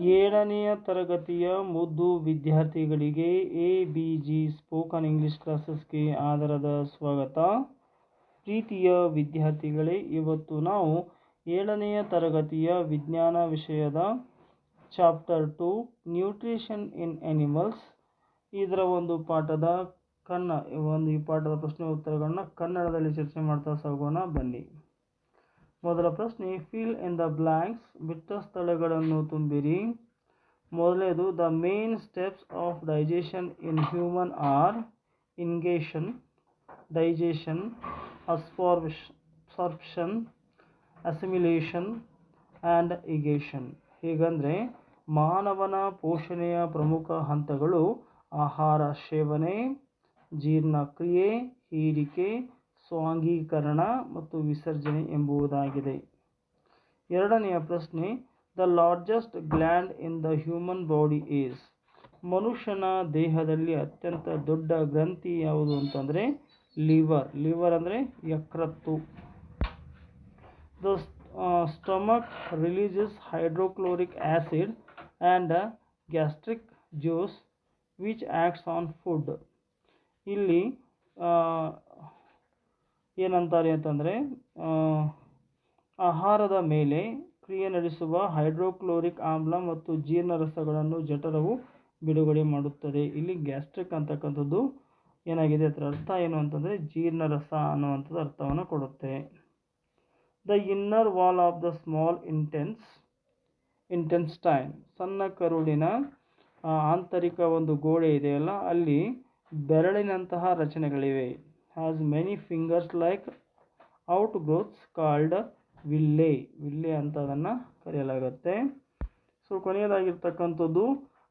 ಏಳನೆಯ ತರಗತಿಯ ಮುದ್ದು ವಿದ್ಯಾರ್ಥಿಗಳಿಗೆ A, B, G spoken English ಕ್ಲಾಸಸ್ಗೆ ಆದರದ ಸ್ವಾಗತ. ಪ್ರೀತಿಯ ವಿದ್ಯಾರ್ಥಿಗಳೇ, ಇವತ್ತು ನಾವು ಏಳನೆಯ ತರಗತಿಯ ವಿಜ್ಞಾನ ವಿಷಯದ chapter two nutrition in animals ಇದರ ಒಂದು ಪಾಠದ ಕನ್ನ, ಒಂದು ಈ ಪಾಠದ ಪ್ರಶ್ನೆ ಉತ್ತರಗಳನ್ನ ಕನ್ನಡದಲ್ಲಿ ಚರ್ಚೆ ಮಾಡ್ತಾ ಸಾಗೋಣ. ಬನ್ನಿ. ಮೊದಲ ಪ್ರಶ್ನೆ ಫಿಲ್ ಇನ್ ದ ಬ್ಲ್ಯಾಂಕ್ಸ್ ಬಿಟ್ಟ ಸ್ಥಳಗಳನ್ನು ತುಂಬಿರಿ. ಮೊದಲನೇದು the main steps of digestion in human are ingestion digestion absorption assimilation and egestion ಹೀಗಂದರೆ, ಮಾನವನ ಪೋಷಣೆಯ ಪ್ರಮುಖ ಹಂತಗಳು ಆಹಾರ ಸೇವನೆ, ಜೀರ್ಣಕ್ರಿಯೆ, ಹೀರಿಕೆ ಸ್ವಾಂಗೀಕರಣ ಮತ್ತು ವಿಸರ್ಜನೆ ಎಂಬುದಾಗಿದೆ. ಎರಡನೆಯ ಪ್ರಶ್ನೆ the largest gland in the human body is ಮನುಷ್ಯನ ದೇಹದಲ್ಲಿ ಅತ್ಯಂತ ದೊಡ್ಡ ಗ್ರಂಥಿ ಯಾವುದು ಅಂತಂದರೆ ಲಿವರ್. ಲಿವರ್ ಅಂದರೆ ಯಕೃತ್ತು. The stomach releases hydrochloric acid and gastric juice which acts on food ಇಲ್ಲಿ ಏನಂತಾರೆ ಅಂತಂದರೆ ಆಹಾರದ ಮೇಲೆ ಕ್ರಿಯೆ ನಡೆಸುವ ಹೈಡ್ರೋಕ್ಲೋರಿಕ್ ಆಮ್ಲ ಮತ್ತು ಜೀರ್ಣರಸಗಳನ್ನು ಜಠರವು ಬಿಡುಗಡೆ ಮಾಡುತ್ತದೆ. ಇಲ್ಲಿ ಗ್ಯಾಸ್ಟ್ರಿಕ್ ಅಂತಕ್ಕಂಥದ್ದು ಏನಾಗಿದೆ? ಅದರ ಅರ್ಥ ಏನು ಅಂತಂದರೆ, ಜೀರ್ಣರಸ ಅನ್ನುವಂಥದ್ದು ಅರ್ಥವನ್ನು ಕೊಡುತ್ತೆ. The inner wall of the small intense intestine ಸಣ್ಣ ಕರುಳಿನ ಆಂತರಿಕ ಒಂದು ಗೋಡೆ ಇದೆಯಲ್ಲ, ಅಲ್ಲಿ ಬೆರಳಿನಂತಹ ರಚನೆಗಳಿವೆ. Has many fingers like out called villi villi ಅಂತ ಅದನ್ನು ಕರೆಯಲಾಗುತ್ತೆ. So ಕೊನೆಯದಾಗಿರ್ತಕ್ಕಂಥದ್ದು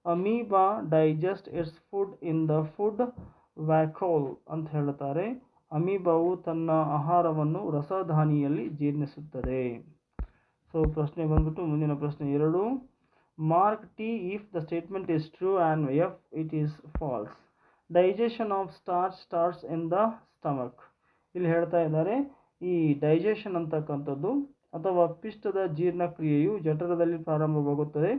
amoeba digest its food in the food vacuole ಅಂತ ಹೇಳ್ತಾರೆ ಅಮೀಬಾವು ತನ್ನ ಆಹಾರವನ್ನು ರಸಧಾನಿಯಲ್ಲಿ ಜೀರ್ಣಿಸುತ್ತದೆ. ಸೊ ಪ್ರಶ್ನೆ ಬಂದ್ಬಿಟ್ಟು ಮುಂದಿನ ಪ್ರಶ್ನೆ ಎರಡು. Mark T if the statement is true and F it is false digestion of starch starts in the stomach ಇಲ್ಲಿ ಹೇಳ್ತಾ ಇದ್ದಾರೆ, ಈ ಡೈಜೆಷನ್ ಅಂತಕ್ಕಂಥದ್ದು ಅಥವಾ ಪಿಷ್ಟದ ಜೀರ್ಣಕ್ರಿಯೆಯು ಜಠರದಲ್ಲಿ ಪ್ರಾರಂಭವಾಗುತ್ತದೆ.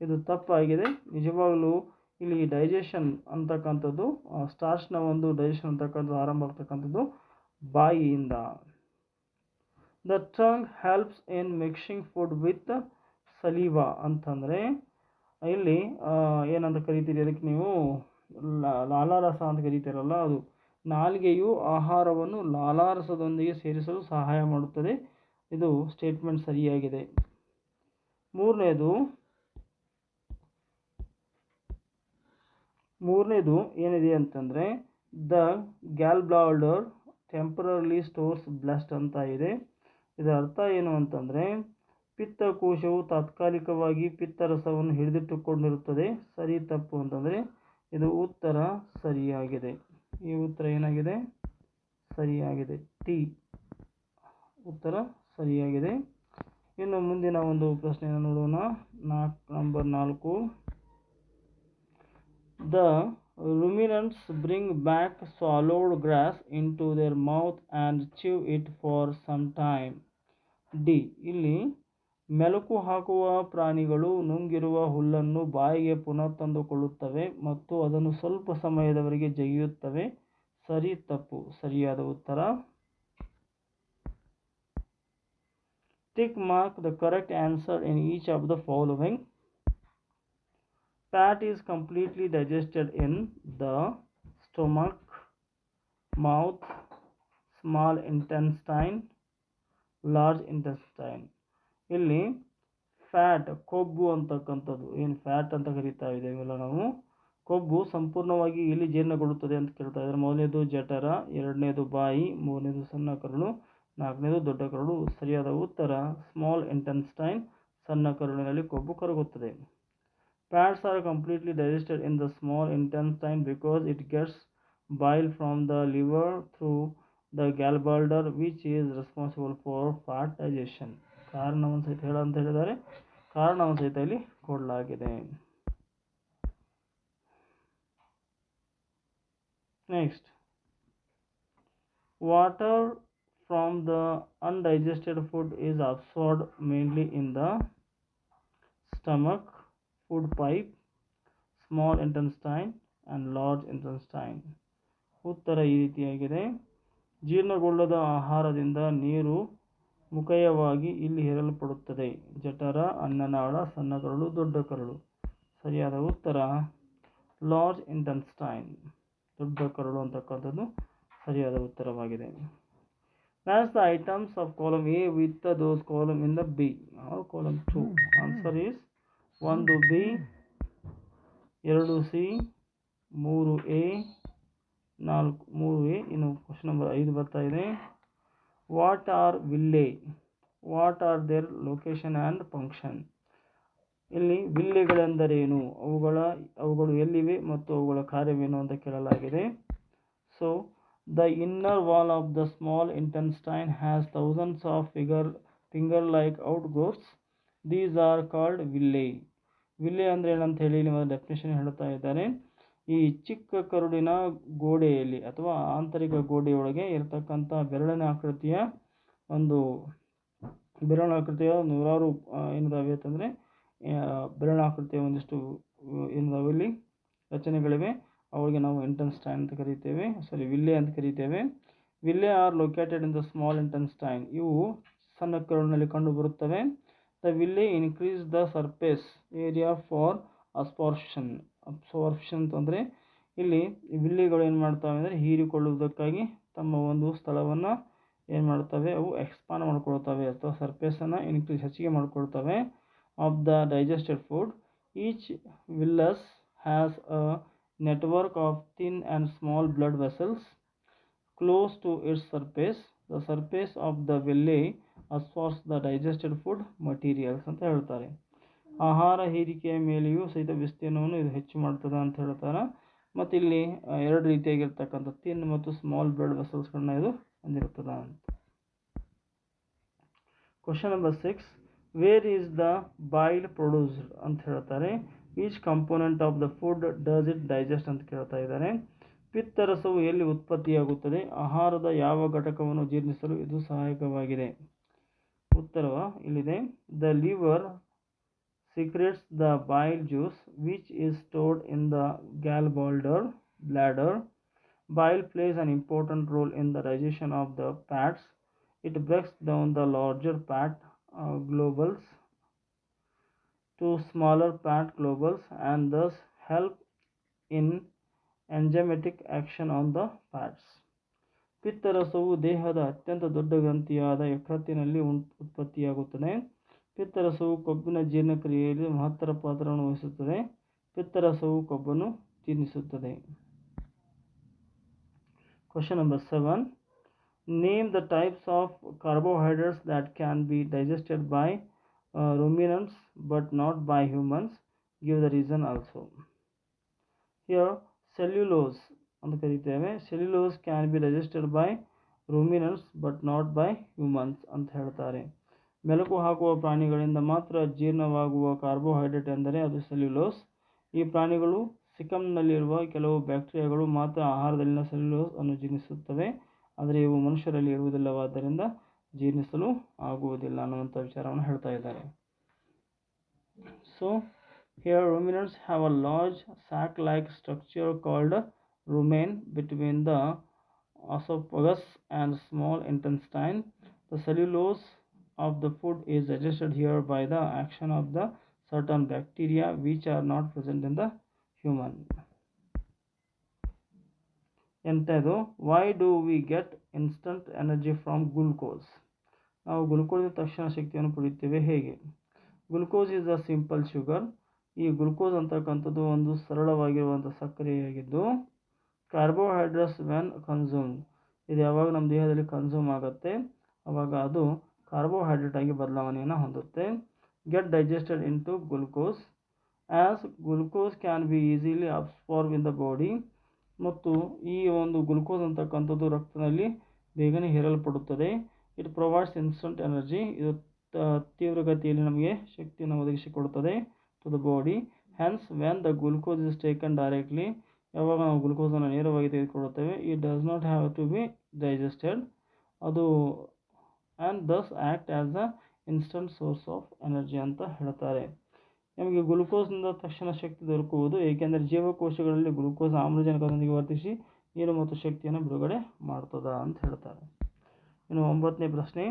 ಇದು ತಪ್ಪಾಗಿದೆ. ನಿಜವಾಗಲೂ ಇಲ್ಲಿ ಡೈಜೆಷನ್ ಅಂತಕ್ಕಂಥದ್ದು ಸ್ಟಾರ್ಚ್ನ ಒಂದು ಡೈಜೆಷನ್ ಅಂತಕ್ಕಂಥದ್ದು ಆರಂಭ ಆಗ್ತಕ್ಕಂಥದ್ದು ಬಾಯಿಯಿಂದ. The tongue helps in mixing food with saliva ಅಂತಂದರೆ, ಇಲ್ಲಿ ಏನಂತ ಕರಿತೀರಿ ಅದಕ್ಕೆ ನೀವು? ಲಾಲಾರಸ ಅಂತ ಕರೀತಾರಲ್ಲ, ಅದು ನಾಲಿಗೆಯು ಆಹಾರವನ್ನು ಲಾಲಾರಸದೊಂದಿಗೆ ಸೇರಿಸಲು ಸಹಾಯ ಮಾಡುತ್ತದೆ. ಇದು ಸ್ಟೇಟ್ಮೆಂಟ್ ಸರಿಯಾಗಿದೆ. ಮೂರನೇದು ಮೂರನೇದು ಏನಿದೆ ಅಂತಂದರೆ, the gall bladder temporarily stores blast ಅಂತ ಇದೆ. ಇದರ ಅರ್ಥ ಏನು ಅಂತಂದರೆ, ಪಿತ್ತಕೋಶವು ತಾತ್ಕಾಲಿಕವಾಗಿ ಪಿತ್ತರಸವನ್ನು ಹಿಡಿದಿಟ್ಟುಕೊಂಡಿರುತ್ತದೆ. ಸರಿ, ತಪ್ಪು ಅಂತಂದರೆ ಇದು ಉತ್ತರ ಸರಿಯಾಗಿದೆ. ಈ ಉತ್ತರ ಏನಾಗಿದೆ? ಸರಿಯಾಗಿದೆ. ಟಿ ಉತ್ತರ ಸರಿಯಾಗಿದೆ. ಇನ್ನು ಮುಂದಿನ ಒಂದು ಪ್ರಶ್ನೆಯನ್ನು ನೋಡೋಣ. ನಾಲ್ಕು ನಂಬರ್ ನಾಲ್ಕು. The ruminants bring back swallowed grass into their mouth and chew it for some time D ಇಲ್ಲಿ ಮೆಲುಕು ಹಾಕುವ ಪ್ರಾಣಿಗಳು ನುಂಗಿರುವ ಹುಲ್ಲನ್ನು ಬಾಯಿಗೆ ಪುನಃ ತಂದುಕೊಳ್ಳುತ್ತವೆ ಮತ್ತು ಅದನ್ನು ಸ್ವಲ್ಪ ಸಮಯದವರೆಗೆ ಜಗಿಯುತ್ತವೆ. ಸರಿ, ತಪ್ಪು. ಸರಿಯಾದ ಉತ್ತರ. Tick mark the correct answer in each of the following fat is completely digested in the stomach mouth small intestine large intestine ಇಲ್ಲಿ ಫ್ಯಾಟ್ ಕೊಬ್ಬು ಅಂತಕ್ಕಂಥದ್ದು. ಏನು ಫ್ಯಾಟ್ ಅಂತ ಕರಿತಾ ಇದ್ದೇವೆಲ್ಲ ನಾವು. ಕೊಬ್ಬು ಸಂಪೂರ್ಣವಾಗಿ ಇಲ್ಲಿ ಜೀರ್ಣಗೊಳ್ಳುತ್ತದೆ ಅಂತ ಕೇಳ್ತಾ ಇದ್ದಾರೆ. ಮೊದಲನೇದು ಜಠರ, ಎರಡನೇದು ಬಾಯಿ, ಮೂರನೇದು ಸಣ್ಣ ಕರುಳು, ನಾಲ್ಕನೇದು ದೊಡ್ಡ ಕರುಳು. ಸರಿಯಾದ ಉತ್ತರ ಸ್ಮಾಲ್ ಇಂಟೆನ್ಸ್ಟೈನ್ ಸಣ್ಣ ಕರುಳಿನಲ್ಲಿ ಕೊಬ್ಬು ಕರಗುತ್ತದೆ. Fats are completely digested in the small intestine because it gets bile from the liver through the gallbladder which is responsible for fat digestion ಕಾರಣವನ್ನು ಸಹಿತ ಹೇಳ ಅಂತ ಹೇಳಿದ್ದಾರೆ. ಕಾರಣವನ್ನು ಸಹಿತ ಇಲ್ಲಿ ಕೊಡಲಾಗಿದೆ. Next water from the undigested food is absorbed mainly in the stomach food pipe small intestine and large intestine ಉತ್ತರ ಈ ರೀತಿಯಾಗಿದೆ. ಜೀರ್ಣಗೊಳ್ಳದ ಆಹಾರದಿಂದ ನೀರು ಮುಖಯವಾಗಿ ಇಲ್ಲಿ ಹೇರಲ್ಪಡುತ್ತದೆ. ಜಠರ, ಅನ್ನನಾಳ ಸಣ್ಣ ಕರಳು ದೊಡ್ಡ ಕರಳು ಸರಿಯಾದ ಉತ್ತರ, ಲಾರ್ಜ್ ಇಂಟೆನ್ಸ್ಟೈನ್ ದೊಡ್ಡ ಕರಳು ಅಂತಕ್ಕಂಥದ್ದು ಸರಿಯಾದ ಉತ್ತರವಾಗಿದೆ. Match the items of column A with those column in the B column to answer is ಒಂದು ಬಿ ಎರಡು ಸಿ ಮೂರು ಎ ನಾಲ್ಕು, ಮೂರು ಎ ಇನ್ನು ಕ್ವಶನ್ ನಂಬರ್ ಐದು ಬರ್ತಾ ಇದೆ. What are villi what are their location and function ಇಲ್ಲಿ ವಿಲ್ಲೆಗಳೆಂದರೇನು ಅವುಗಳ, ಅವುಗಳು ಎಲ್ಲಿವೆ ಮತ್ತು ಅವುಗಳ ಕಾರ್ಯವೇನು ಅಂತ ಕೇಳಲಾಗಿದೆ. So the inner wall of the small intestine has thousands of figure finger like outgrowths these are called villi villi ಅಂದರೆ ಏನಂತ ಹೇಳಿ ನಿಮ್ಮ ಡೆಫಿನೇಷನ್ ಹೇಳ್ತಾ ಇದ್ದಾರೆ. ಈ ಚಿಕ್ಕ ಕರುಳಿನ ಗೋಡೆಯಲ್ಲಿ ಅಥವಾ ಆಂತರಿಕ ಗೋಡೆಯೊಳಗೆ ಇರತಕ್ಕಂಥ ಬೆರಳಿನ ಆಕೃತಿಯ ಒಂದು ಬೆರಳಿನ ಆಕೃತಿಯ ನೂರಾರು ಏನಿದಾವೆ ಅಂತಂದರೆ ಬೆರಳಾಕೃತಿಯ ಒಂದಿಷ್ಟು ಏನಿದಾವೆ ಇಲ್ಲಿ ರಚನೆಗಳಿವೆ. ಅವಳಿಗೆ ನಾವು ಇಂಟೆನ್ಸ್ಟೈನ್ ಅಂತ ಕರೀತೇವೆ. ಸಾರಿ ವಿಲ್ಲೆ ಅಂತ ಕರೀತೇವೆ. Villi are located in the small intestine ಇವು ಸಣ್ಣ ಕರುಳಿನಲ್ಲಿ ಕಂಡು ಬರುತ್ತವೆ the villi increase the surface area for absorption absorption ಅಂತಂದರೆ ಇಲ್ಲಿ ವಿಲ್ಲಿಗಳು ಏನು ಮಾಡ್ತವೆ ಅಂದರೆ ಹೀರಿಕೊಳ್ಳುವುದಕ್ಕಾಗಿ ತಮ್ಮ ಒಂದು ಸ್ಥಳವನ್ನು ಏನು ಮಾಡ್ತವೆ? ಅವು ಎಕ್ಸ್ಪಾಂಡ್ ಮಾಡ್ಕೊಳ್ತವೆ. ಅಥವಾ ಸರ್ಫೇಸನ್ನು ಇನ್ಕ್ರೀಸ್ ಹೆಚ್ಚಿಗೆ ಮಾಡಿಕೊಳ್ತವೆ. Of the digested food each villus has a network of thin and small blood vessels close to its surface the surface of the villi ಅಸ್ಫಾರ್ಸ್ the digested food materials ಅಂತ ಹೇಳ್ತಾರೆ. ಆಹಾರ ಹೀರಿಕೆಯ ಮೇಲೆಯೂ ಸಹಿತ ವಿಸ್ತೀರ್ಣವನ್ನು ಇದು ಹೆಚ್ಚು ಮಾಡ್ತದೆ ಅಂತ ಹೇಳ್ತಾರೆ. ಮತ್ತು ಇಲ್ಲಿ ಎರಡು ರೀತಿಯಾಗಿರ್ತಕ್ಕಂಥ ತಿನ್ ಮತ್ತು ಸ್ಮಾಲ್ ಬ್ಲಡ್ ವೆಸಲ್ಸ್ಗಳನ್ನ ಇದು ಹೊಂದಿರ್ತದೆ ಅಂತ. Question number six where is the bile produced ಅಂತ ಹೇಳ್ತಾರೆ. Each component of the food does it digest ಅಂತ ಕೇಳ್ತಾ ಇದ್ದಾರೆ. ಪಿತ್ತರಸವು ಎಲ್ಲಿ ಉತ್ಪತ್ತಿಯಾಗುತ್ತದೆ, ಆಹಾರದ ಯಾವ ಘಟಕವನ್ನು ಜೀರ್ಣಿಸಲು ಇದು ಸಹಾಯಕವಾಗಿದೆ. ಉತ್ತರವ ಇಲ್ಲಿದೆ. The liver Secrets the bile juice which is stored in the gallbladder bladder bile plays an important role in the digestion of the fats it breaks down the larger fat globules to smaller fat globules and thus help in enzymatic action on the fats. ಪಿತ್ತರಸವು ದೇಹದ ಅತ್ಯಂತ ದೊಡ್ಡ ಗ್ರಂಥಿಯಾದ ಯಕೃತ್ತಿನಲ್ಲಿ ಉತ್ಪತ್ತಿಯಾಗುತ್ತದೆ ಪಿತ್ತರಸವು ಕೊಬ್ಬಿನ ಜೀರ್ಣಕ್ರಿಯೆಯಲ್ಲಿ ಮಹತ್ತರ ಪಾತ್ರವನ್ನು ವಹಿಸುತ್ತದೆ. ಪಿತ್ತರಸವು ಕೊಬ್ಬನ್ನು ಜೀರ್ಣಿಸುತ್ತದೆ. Question number seven name the types of carbohydrates that can be digested by ruminants, but not by humans. Give the reason also. Here, cellulose ಅಂತ ಕರಿತೇವೆ. Cellulose can be digested by ruminants but not by humans ಅಂತ ಹೇಳ್ತಾರೆ. ಮೆಲುಕು ಹಾಕುವ ಪ್ರಾಣಿಗಳಿಂದ ಮಾತ್ರ ಜೀರ್ಣವಾಗುವ carbohydrate ಎಂದರೆ ಅದು ಸೆಲ್ಯುಲೋಸ್. ಈ ಪ್ರಾಣಿಗಳು ಸಿಕಮ್ನಲ್ಲಿರುವ ಕೆಲವು ಬ್ಯಾಕ್ಟೀರಿಯಾಗಳು ಮಾತ್ರ ಆಹಾರದಲ್ಲಿನ ಸೆಲ್ಯುಲೋಸ್ ಅನ್ನು ಜೀರ್ಣಿಸುತ್ತವೆ, ಆದರೆ ಇವು ಮನುಷ್ಯರಲ್ಲಿ ಇರುವುದಿಲ್ಲವಾದ್ದರಿಂದ ಜೀರ್ಣಿಸಲು ಆಗುವುದಿಲ್ಲ ಅನ್ನುವಂಥ ವಿಚಾರವನ್ನು ಹೇಳ್ತಾ ಇದ್ದಾರೆ. So here ruminants have a large sac like structure called rumen between the oesophagus and small intestine the cellulose of the food is digested here by the action of the certain bacteria which are not present in the human ಎಂಥದ್ದು why do we get instant energy from glucose ನಾವು glucose ತಕ್ಷಣ ಶಕ್ತಿಯನ್ನು ಪಡೆಯುತ್ತೇವೆ ಹೇಗೆ? Glucose is a simple sugar ಈ glucose ಅಂತಕ್ಕಂಥದ್ದು ಒಂದು ಸರಳವಾಗಿರುವಂಥ ಸಕ್ಕರೆಯಾಗಿದ್ದು ಕಾರ್ಬೋಹೈಡ್ರೇಟ್ಸ್ ವ್ಯಾನ್ ಕನ್ಸ್ಯೂಮ್ ಇದು ಯಾವಾಗ ನಮ್ಮ ದೇಹದಲ್ಲಿ ಕನ್ಸ್ಯೂಮ್ ಆಗುತ್ತೆ? ಆವಾಗ ಅದು ಕಾರ್ಬೋಹೈಡ್ರೇಟ್ ಆಗಿ ಬದಲಾವಣೆಯನ್ನು ಹೊಂದುತ್ತೆ. Get digested into glucose as glucose can be easily absorb in the body ಮತ್ತು ಈ ಒಂದು ಗ್ಲುಕೋಸ್ ಅಂತಕ್ಕಂಥದ್ದು ರಕ್ತದಲ್ಲಿ ಬೇಗನೆ ಹೇರಲ್ಪಡುತ್ತದೆ. ಇಟ್ ಪ್ರೊವೈಡ್ಸ್ ಇನ್ಸ್ಟಂಟ್ ಎನರ್ಜಿ ಇದು ತೀವ್ರಗತಿಯಲ್ಲಿ ನಮಗೆ ಶಕ್ತಿಯನ್ನು ಒದಗಿಸಿಕೊಡುತ್ತದೆ to the body hence when the glucose is taken directly ಯಾವಾಗ ನಾವು ಗ್ಲುಕೋಸನ್ನು ನೇರವಾಗಿ ತೆಗೆದುಕೊಳ್ಳುತ್ತೇವೆ it does not have to be digested ಅದು and thus act as a instant source of energy ಅಂತ ಹೇಳ್ತಾರೆ. ನಮಗೆ ಗ್ಲುಕೋಸ್ನಿಂದ ತಕ್ಷಣ ಶಕ್ತಿ ದೊರಕುವುದು, ಏಕೆಂದರೆ ಜೀವಕೋಶಗಳಲ್ಲಿ ಗ್ಲುಕೋಸ್ ಆಮ್ಲಜನಕದೊಂದಿಗೆ ವರ್ತಿಸಿ ನೀರು ಮತ್ತು ಶಕ್ತಿಯನ್ನು ಬಿಡುಗಡೆ ಮಾಡ್ತದ ಅಂತ ಹೇಳ್ತಾರೆ. ಇನ್ನು ಒಂಬತ್ತನೇ ಪ್ರಶ್ನೆ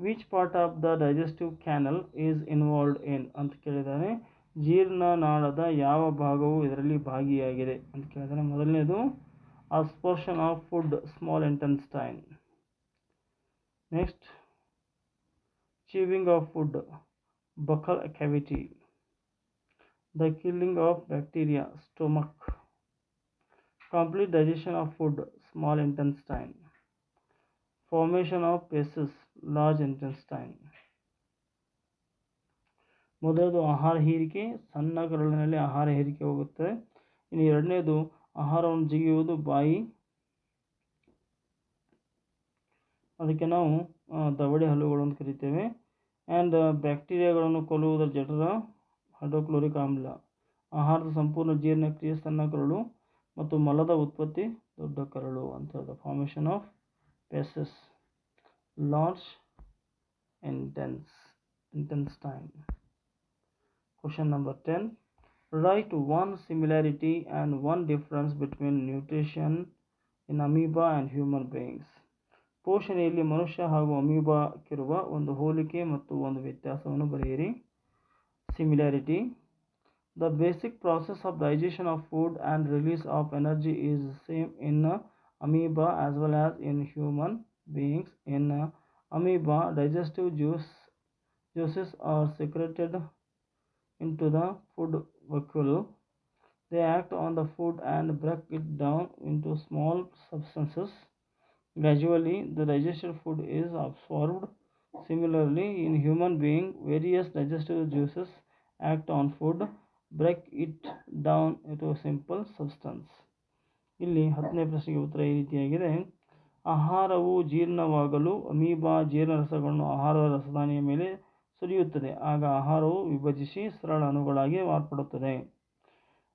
which part of the digestive canal is involved in ಅಂತ ಕೇಳಿದ್ದಾನೆ. ಜೀರ್ಣನಾಳದ ಯಾವ ಭಾಗವು ಇದರಲ್ಲಿ ಭಾಗಿಯಾಗಿದೆ ಅಂತ ಕೇಳಿದರೆ ಮೊದಲನೇದು absorption of food small intestine next chewing of food buccal cavity the killing of bacteria stomach complete digestion of food small intestine formation of paces large intestine ಮೊದಲದು ಆಹಾರ ಹೀರಿಕೆ ಸಣ್ಣ ahar ಆಹಾರ ಹೀರಿಕೆ ಹೋಗುತ್ತದೆ ಇನ್ನು ಎರಡನೇದು ಆಹಾರವನ್ನು ಜಿಗಿಯುವುದು ಬಾಯಿ ಅದಕ್ಕೆ ನಾವು ದವಡೆ ಹಲ್ಲುಗಳು ಅಂತ ಕರಿತೇವೆ ಆ್ಯಂಡ್ ಬ್ಯಾಕ್ಟೀರಿಯಾಗಳನ್ನು ಕೊಲ್ಲುವುದರ ಜಠರ, ಹೈಡ್ರೋಕ್ಲೋರಿಕ್ ಆಮ್ಲ, ಆಹಾರದ ಸಂಪೂರ್ಣ ಜೀರ್ಣಕ್ರಿಯೆ, ಸಣ್ಣ ಕರಳು ಮತ್ತು ಮಲದ ಉತ್ಪತ್ತಿ, ದೊಡ್ಡ ಕರಳು ಅಂತ ಹೇಳಿದ formation of faeces large intense intestine question number ten write one similarity and one difference between nutrition in amoeba and human beings ಪೋಷಣೆಯಲ್ಲಿ ಮನುಷ್ಯ ಹಾಗೂ ಅಮೀಬಾಕ್ಕಿರುವ ಒಂದು ಹೋಲಿಕೆ ಮತ್ತು ಒಂದು ವ್ಯತ್ಯಾಸವನ್ನು ಬರೆಯಿರಿ similarity the basic process of digestion of food and release of energy is same in uh, amoeba as well as in human beings in uh, amoeba digestive juice juices are secreted into the food vacuole they act on the food and break it down into small substances Gradually the digested food is absorbed. Similarly, in human being, various digestive juices act on food, break it down into a simple substance. ಇಲ್ಲಿ ಹತ್ತನೇ ಪ್ರಶ್ನೆಗೆ ಉತ್ತರ ಈ ರೀತಿಯಾಗಿದೆ. ಆಹಾರವು ಜೀರ್ಣವಾಗಲು amoeba ಜೀರ್ಣರಸಗಳನ್ನು ಆಹಾರ ರಸದಾನಿಯ ಮೇಲೆ ಸುರಿಯುತ್ತದೆ. ಆಗ ಆಹಾರವು ವಿಭಜಿಸಿ ಸರಳ ಅಣುಗಳಾಗಿ ಮಾರ್ಪಡುತ್ತದೆ.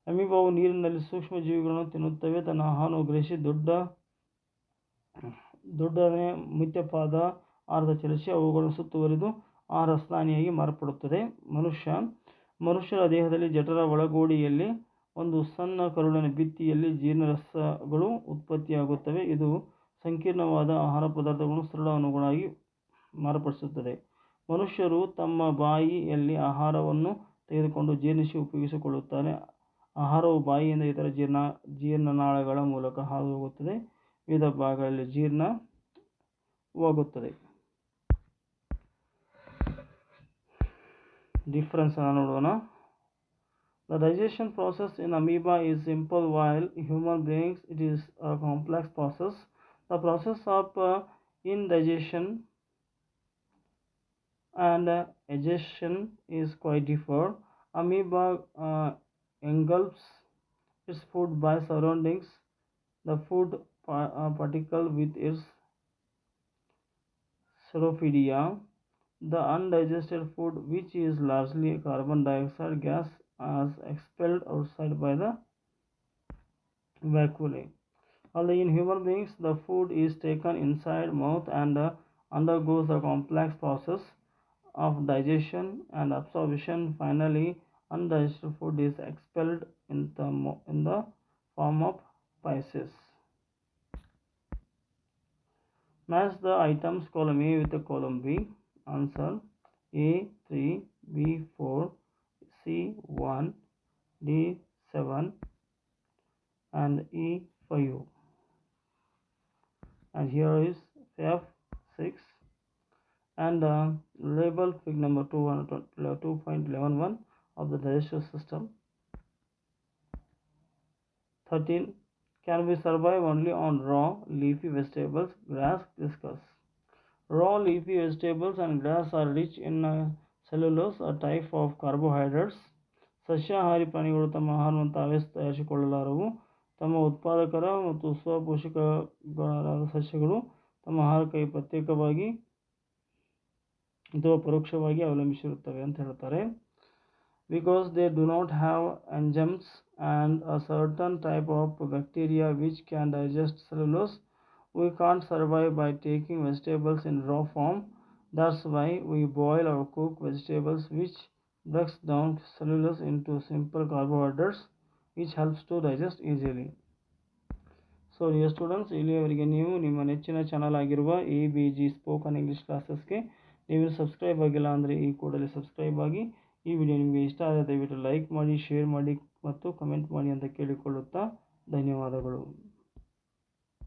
ಅಮೀಬಾವು ನೀರಿನಲ್ಲಿ ಸೂಕ್ಷ್ಮ ಜೀವಿಗಳನ್ನು ತಿನ್ನುತ್ತವೆ. ತನ್ನ ಆಹಾರವನ್ನು ಗ್ರಹಿಸಿ ದೊಡ್ಡ ದೊಡ್ಡನೆ ಮಿತ್ಯಪಾದ ಆಹಾರದ ಚಲಿಸಿ ಅವುಗಳನ್ನು ಸುತ್ತುವರಿದು ಆ ಸ್ನಾನಿಯಾಗಿ ಮಾರ್ಪಡುತ್ತದೆ. ಮನುಷ್ಯ, ಮನುಷ್ಯರ ದೇಹದಲ್ಲಿ ಜಠರ ಒಳಗೋಡಿಯಲ್ಲಿ ಒಂದು ಸಣ್ಣ ಕರುಳಿನ ಭಿತ್ತಿಯಲ್ಲಿ ಜೀರ್ಣರಸಗಳು ಉತ್ಪತ್ತಿಯಾಗುತ್ತವೆ. ಇದು ಸಂಕೀರ್ಣವಾದ ಆಹಾರ ಪದಾರ್ಥಗಳನ್ನು ಸರಳ ಅನುಗುಣವಾಗಿ ಮಾರ್ಪಡಿಸುತ್ತದೆ. ಮನುಷ್ಯರು ತಮ್ಮ ಬಾಯಿಯಲ್ಲಿ ಆಹಾರವನ್ನು ತೆಗೆದುಕೊಂಡು ಜೀರ್ಣಿಸಿ ಉಪಯೋಗಿಸಿಕೊಳ್ಳುತ್ತಾರೆ. ಆಹಾರವು ಬಾಯಿಯಿಂದ ಇತರ ಜೀರ್ಣ, ಜೀರ್ಣನಾಳಗಳ ಮೂಲಕ ಹಾದು ಹೋಗುತ್ತದೆ ವಿವಿಧ ಭಾಗಗಳಲ್ಲಿ ಜೀರ್ಣವಾಗುತ್ತದೆ ಡಿಫ್ರೆನ್ಸ್ ನೋಡೋಣ the digestion process in amoeba is simple while human beings it is a complex process the process of uh, indigestion and uh, digestion is quite different amoeba uh, engulfs its food by surroundings the food pa- uh, particle with its Cerophidia. The undigested food, which is largely carbon dioxide gas, is expelled outside by the vacuole. Although in human beings, the food is taken inside mouth and uh, undergoes a complex process of digestion and absorption. Finally, undigested food is expelled in the, in the form of feces. Match the items column A with the column B. Answer A 3, B 4, C 1, D 7, and E 5. And here is F 6 and uh, label fig number 2.111 of the digestive system. 13 can be survived only on raw leafy vegetables grass discuss raw leafy vegetables and grass are rich in uh, cellulose a type of carbohydrates ಸಸ್ಯಾಹಾರಿ ಪ್ರಾಣಿಗಳು ತಮ್ಮ ಆಹಾರವನ್ನು ತಾವೇ ತಯಾರಿಸಿಕೊಳ್ಳಲಾರವು ತಮ್ಮ ಉತ್ಪಾದಕರ ಮತ್ತು ಸ್ವಪೋಷಕಗಳಾದ ಸಸ್ಯಗಳು ತಮ್ಮ ಆಹಾರಕ್ಕಾಗಿ ಪ್ರತ್ಯೇಕವಾಗಿ ಅಥವಾ ಪರೋಕ್ಷವಾಗಿ ಅವಲಂಬಿಸಿರುತ್ತವೆ ಅಂತ ಹೇಳ್ತಾರೆ because they do not have enzymes and a certain type of bacteria which can digest cellulose. We can't survive by taking vegetables in raw form. That's why we boil or cook vegetables which breaks down cellulose into simple carbohydrates which helps to digest easily. So dear students ಇಲ್ಲಿಯವರೆಗೆ ನೀವು ನಿಮ್ಮ ನೆಚ್ಚಿನ channel ಆಗಿರುವ A B G spoken English ಕ್ಲಾಸಸ್ಗೆ ನೀವು subscribe ಆಗಿಲ್ಲ ಅಂದರೆ ಈ ಕೂಡಲೇ ಸಬ್ಸ್ಕ್ರೈಬ್ ಆಗಿ ಈ ವಿಡಿಯೋ ನಿಮಗೆ ಇಷ್ಟ ಆದರೆ ದಯವಿಟ್ಟು ಲೈಕ್ ಮಾಡಿ ಶೇರ್ ಮಾಡಿ ಮತ್ತು ಕಮೆಂಟ್ ಮಾಡಿ ಅಂತ ಕೇಳಿಕೊಳ್ಳುತ್ತಾ ಧನ್ಯವಾದಗಳು.